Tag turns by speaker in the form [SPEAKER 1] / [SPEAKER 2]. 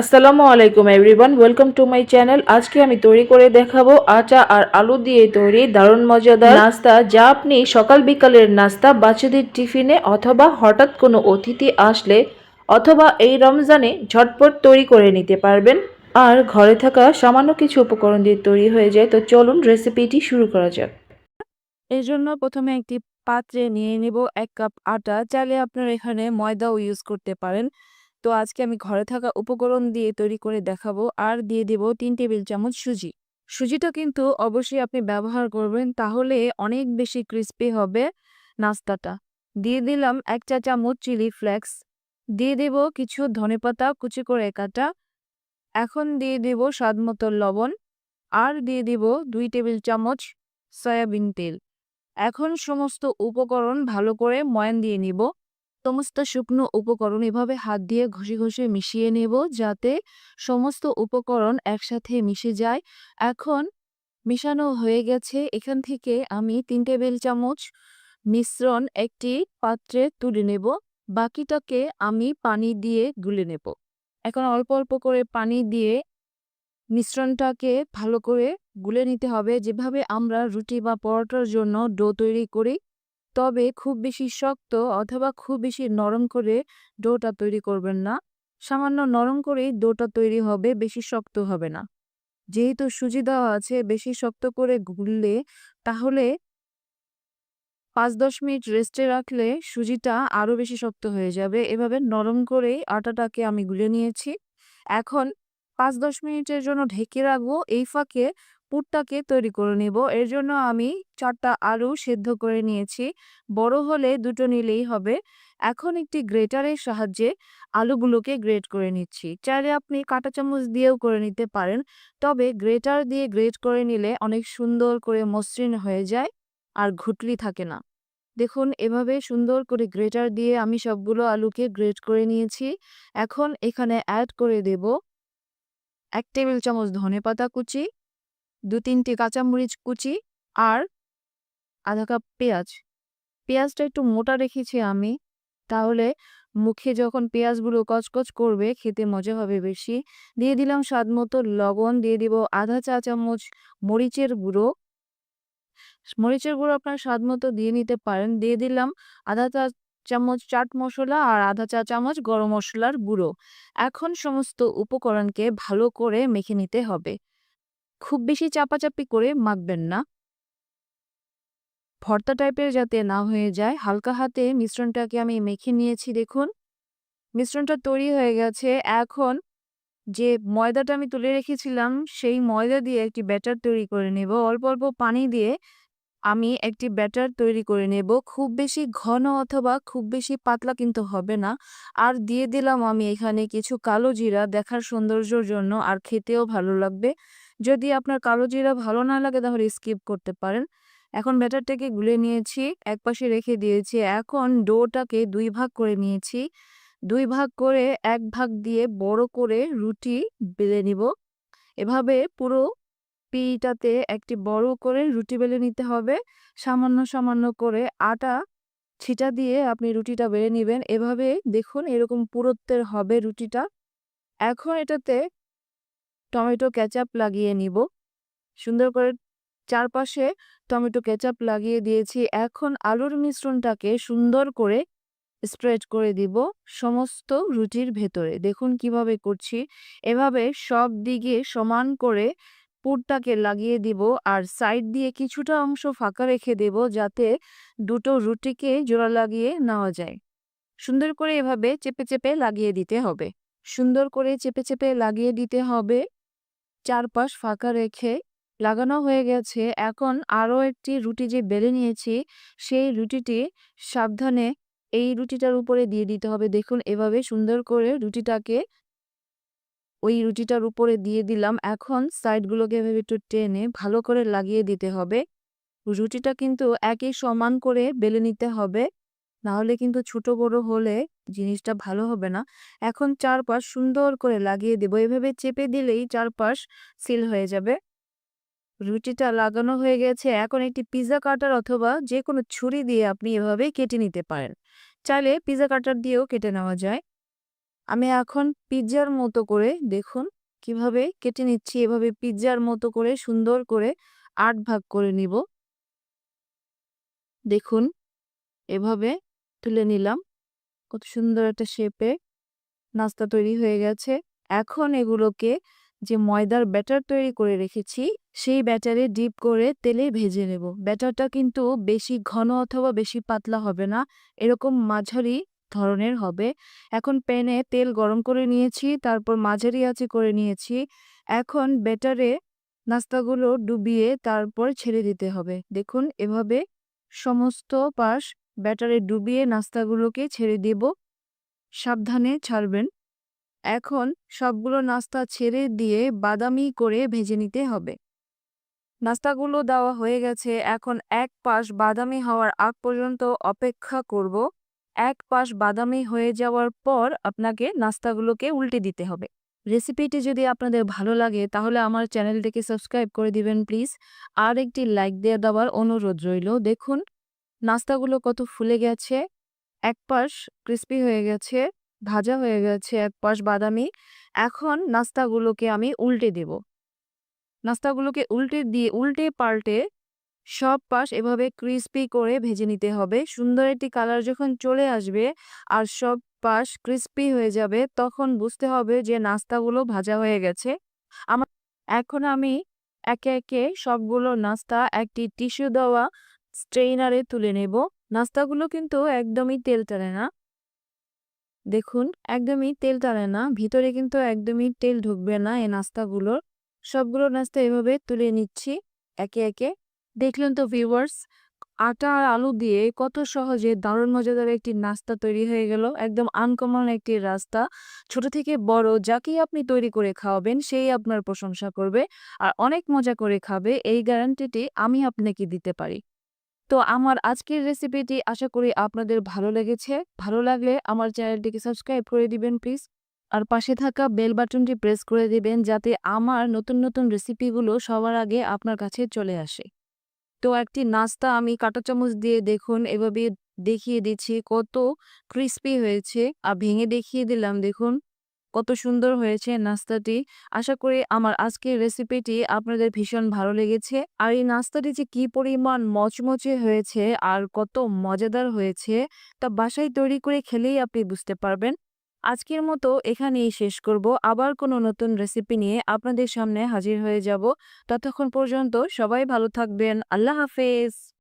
[SPEAKER 1] আসসালামু আলাইকুম everyone, welcome to my channel. আজকে আমি তৈরি করে দেখাবো আটা আর আলু দিয়ে তৈরি দারুণ মজাদার নাস্তা, যা আপনি সকাল বিকালের নাস্তা, বাচ্চাদের টিফিনে অথবা হঠাৎ কোনো অতিথি আসলে অথবা এই রমজানে ঝটপট তৈরি করে নিতে পারবেন। আর ঘরে থাকা সামান্য কিছু উপকরণ দিয়ে তৈরি হয়ে যায়, তো চলুন রেসিপিটি শুরু করা যাক।
[SPEAKER 2] এর জন্য প্রথমে একটি পাত্রে নিয়ে নেব এক কাপ আটা, চাইলে আপনারা এখানে ময়দাও ইউজ করতে পারেন। তো আজকে আমি ঘরে থাকা উপকরণ দিয়ে তৈরি করে দেখাবো। আর দিয়ে দেব তিন টেবিল চামচ সুজি। সুজিটা কিন্তু অবশ্যই আপনি ব্যবহার করবেন, তাহলে অনেক বেশি ক্রিস্পি হবে নাস্তাটা। দিয়ে দিলাম এক চা চামচ চিলি ফ্লেক্স দিয়ে দেব কিছু ধনেপাতা কুচি করে কাটা। এখন দিয়ে দেব স্বাদ মতো লবণ। আর দিয়ে দিব দুই টেবিল চামচ সয়াবিন তেল। এখন সমস্ত উপকরণ ভালো করে ময়ান দিয়ে নিব। সমস্ত শুকনো উপকরণ এভাবে হাত দিয়ে ঘষে ঘষে মিশিয়ে নেব যাতে সমস্ত উপকরণ একসাথে মিশে যায়। এখন মিশানো হয়ে গেছে। এখান থেকে আমি তিন টেবিল চামচ মিশ্রণ একটি পাত্রে তুলে নেব। বাকিটাকে আমি পানি দিয়ে গুলে নেব। এখন অল্প অল্প করে পানি দিয়ে মিশ্রণটাকে ভালো করে গুলে নিতে হবে। যেভাবে আমরা রুটি বা পরোটার জন্য ডো তৈরি করি তবে খুব বেশি শক্ত অথবা খুব বেশি নরম করে ডোটা তৈরি করবেন না। সামান্য নরম করেই ডোটা তৈরি হবে, বেশি শক্ত হবে না। যেহেতু সুজি দেওয়া আছে, বেশি শক্ত করে গুললে তাহলে পাঁচ দশ মিনিট রেস্টে রাখলে সুজিটা আরও বেশি শক্ত হয়ে যাবে। এভাবে নরম করেই আটাটাকে আমি গুলে নিয়েছি। এখন পাঁচ দশ মিনিটের জন্য ঢেকে রাখব। এই ফাঁকে পুরটাকে তৈরি করে নেব। এর জন্য আমি চারটা আলু সেদ্ধ করে নিয়েছি। বড় হলে দুটো নিলেই হবে। এখন একটি গ্রেটারের সাহায্যে আলুগুলোকে গ্রেট করে নিচ্ছি। চাইলে আপনি কাঁটা চামচ দিয়েও করে নিতে পারেন। তবে গ্রেটার দিয়ে গ্রেট করে নিলে অনেক সুন্দর করে মসৃণ হয়ে যায় আর ঘুটলি থাকে না। দেখুন, এভাবে সুন্দর করে গ্রেটার দিয়ে আমি সবগুলো আলুকে গ্রেট করে নিয়েছি। এখন এখানে অ্যাড করে দেব এক টেবিল চামচ ধনে পাতা কুচি দু তিনটি কাঁচামরিচ কুচি আর আধা কাপ পেঁয়াজ। পেঁয়াজটা একটু মোটা রেখেছি আমি, তাহলে মুখে যখন পেঁয়াজগুলো কচকচ করবে, খেতে মজা হবে বেশি। দিয়ে দিলাম স্বাদ মতো লবণ, দিয়ে দিব আধা চা চামচ মরিচের গুঁড়ো। মরিচের গুঁড়ো আপনার স্বাদ মতো দিয়ে নিতে পারেন। দিয়ে দিলাম আধা চা চামচ চাট মশলা আর আধা চা চামচ গরম মশলার গুঁড়ো। এখন সমস্ত উপকরণকে ভালো করে মেখে নিতে হবে। খুব বেশি চাপাচাপি করে মাখবেন না। ভর্তা টাইপের যাতে না হয়ে যায়, হালকা হাতে মিশ্রণটাকে আমি মেখে নিয়েছি, দেখুন। মিশ্রণটা তৈরি হয়ে গেছে। এখন যে ময়দাটা আমি তুলে রেখেছিলাম, সেই ময়দা দিয়ে একটি ব্যাটার তৈরি করে নেব। অল্প অল্প পানি দিয়ে আমি একটি ব্যাটার তৈরি করে নেব। খুব বেশি ঘন অথবা খুব বেশি পাতলা কিন্তু হবে না। আর দিয়ে দিলাম আমি এখানে কিছু কালো জিরা, দেখার সৌন্দর্যর জন্য, আর খেতেও ভালো লাগবে। যদি আপনার কালো জিরা ভালো না লাগে, তাহলে স্কিপ করতে পারেন। এখন ব্যাটারটাকে গুলে নিয়েছি এক পাশে রেখে দিয়েছি। এখন ডোটাকে দুই ভাগ করে নিয়েছি। দুই ভাগ করে এক ভাগ দিয়ে বড় করে রুটি বেলে নিব। এভাবে পুরো পিটাতে একটি বড় করে রুটি বেলে নিতে হবে। সামান্য সামান্য করে আটা ছিটা দিয়ে আপনি রুটিটা বেলে নেবেন। এভাবে দেখুন এরকম পুরুত্বের হবে রুটিটা। এখন এটাতে টমেটো কেচাপ লাগিয়ে নিব। সুন্দর করে চারপাশে টমেটো কেচাপ লাগিয়ে দিয়েছি। এখন আলুর মিশ্রণটাকে সুন্দর করে স্প্রেড করে দিব সমস্ত রুটির ভেতরে। দেখুন কীভাবে করছি। এভাবে সব দিকে সমান করে পুরটাকে লাগিয়ে দিব আর সাইড দিয়ে কিছুটা অংশ ফাঁকা রেখে দেব যাতে দুটো রুটিকে জোড়া লাগিয়ে নেওয়া যায়। সুন্দর করে এভাবে চেপে চেপে লাগিয়ে দিতে হবে। সুন্দর করে চেপে চেপে লাগিয়ে দিতে হবে। চারপাশ ফাঁকা রেখে লাগানো হয়ে গেছে। এখন আরও একটি রুটি যে বেলে নিয়েছি, সেই রুটিটি সাবধানে এই রুটিটার উপরে দিয়ে দিতে হবে। দেখুন, এভাবে সুন্দর করে রুটিটাকে ওই রুটিটার উপরে দিয়ে দিলাম। এখন সাইডগুলোকে এভাবে একটু টেনে ভালো করে লাগিয়ে দিতে হবে। রুটিটা কিন্তু একই সমান করে বেলে নিতে হবে। নাহলে কিন্তু ছোট বড় হলে জিনিসটা ভালো হবে না। এখন চারপাশ সুন্দর করে লাগিয়ে দেবো। এভাবে চেপে দিলেই চারপাশ সিল হয়ে যাবে। রুটিটা লাগানো হয়ে গেছে। এখন একটি পিৎজা কাটার অথবা যে কোনো ছুরি দিয়ে আপনি এভাবে কেটে নিতে পারেন। চাইলে পিৎজা কাটার দিয়েও কেটে নেওয়া যায়। আমি এখন পিৎজার মতো করে দেখুন কীভাবে কেটে নিচ্ছি। এভাবে পিৎজার মতো করে সুন্দর করে আট ভাগ করে নিব। দেখুন, এভাবে তুলে নিলাম। কত সুন্দর একটা শেপে নাস্তা তৈরি হয়ে গেছে। এখন এগুলোকে যে ময়দার ব্যাটার তৈরি করে রেখেছি, সেই ব্যাটারে ডিপ করে তেলে ভেজে নেব। ব্যাটারটা কিন্তু বেশি ঘন অথবা বেশি পাতলা হবে না, এরকম মাঝারি ধরনের হবে। এখন প্যানে তেল গরম করে নিয়েছি, তারপর মাঝারি আঁচে করে নিয়েছি। এখন ব্যাটারে নাস্তাগুলো ডুবিয়ে তারপর ছেড়ে দিতে হবে। দেখুন, এভাবে সমস্ত পাশ ব্যাটারে ডুবিয়ে নাস্তাগুলোকে ছেড়ে দেব। সাবধানে ছাড়বেন। এখন সবগুলো নাস্তা ছেড়ে দিয়ে বাদামি করে ভেজে নিতে হবে। নাস্তাগুলো দেওয়া হয়ে গেছে। এখন এক পাশ বাদামি হওয়ার আগ পর্যন্ত অপেক্ষা করব। এক পাশ বাদামি হয়ে যাওয়ার পর আপনাকে নাস্তাগুলোকে উল্টে দিতে হবে। রেসিপিটি যদি আপনাদের ভালো লাগে, তাহলে আমার চ্যানেলটিকে সাবস্ক্রাইব করে দিবেন প্লিজ। আর একটি লাইক দিয়ে দেওয়ার অনুরোধ রইল। দেখুন নাস্তাগুলো কত ফুলে গেছে, এক পাশ ক্রিস্পি হয়ে গেছে, ভাজা হয়ে গেছে, এক পাশ বাদামি। এখন নাস্তাগুলোকে আমি উল্টে দেব। নাস্তাগুলোকে উল্টে দিয়ে, উল্টে পাল্টে সব পাশ এভাবে ক্রিস্পি করে ভেজে নিতে হবে। সুন্দর একটি কালার যখন চলে আসবে আর সব পাশ ক্রিস্পি হয়ে যাবে, তখন বুঝতে হবে যে নাস্তাগুলো ভাজা হয়ে গেছে। আমার এখন আমি একে একে সবগুলো নাস্তা একটি টিস্যু দেওয়া স্ট্রেইনারে তুলে নেব। নাস্তাগুলো কিন্তু একদমই তেল টানে না। দেখুন, একদমই তেল টানে না। ভিতরে কিন্তু একদমই তেল ঢুকবে না এই নাস্তাগুলোর। সবগুলো নাস্তা এভাবে তুলে নিচ্ছি একে একে। দেখলেন তো ভিউয়ার্স আটা আর আলু দিয়ে কত সহজে দারুণ মজাদার একটি নাস্তা তৈরি হয়ে গেল। একদম আনকমন একটি রাস্তা। ছোট থেকে বড় যাকেই আপনি তৈরি করে খাওয়াবেন সেই আপনার প্রশংসা করবে। আর অনেক মজা করে খাবে, এই গ্যারান্টিটি আমি আপনাকে দিতে পারি। তো আমার আজকের রেসিপিটি আশা করি আপনাদের ভালো লেগেছে। ভালো লাগলে আমার চ্যানেলটিকে সাবস্ক্রাইব করে দিবেন প্লিজ আর পাশে থাকা বেল বাটনটি প্রেস করে দিবেন যাতে আমার নতুন নতুন রেসিপিগুলো সবার আগে আপনার কাছে চলে আসে। তো একটি নাস্তা আমি কাঁটা চামচ দিয়ে দেখুন, এভাবে দেখিয়ে দিচ্ছি কত ক্রিস্পি হয়েছে। আর ভেঙে দেখিয়ে দিলাম, দেখুন। কত সুন্দর হয়েছে নাস্তাটি। আশা করি আমার আজকের রেসিপিটি আপনাদের ভীষণ ভালো লেগেছে। আর এই নাস্তাটি যে কি পরিমাণ মচমচে হয়েছে আর কত মজাদার হয়েছে তা বাসায় তৈরি করে খেলেই আপনি বুঝতে পারবেন। আজকের মতো এখানেই শেষ করব। আবার কোনো নতুন রেসিপি নিয়ে আপনাদের সামনে হাজির হয়ে যাব। ততক্ষণ পর্যন্ত সবাই ভালো থাকবেন। আল্লাহ হাফেজ।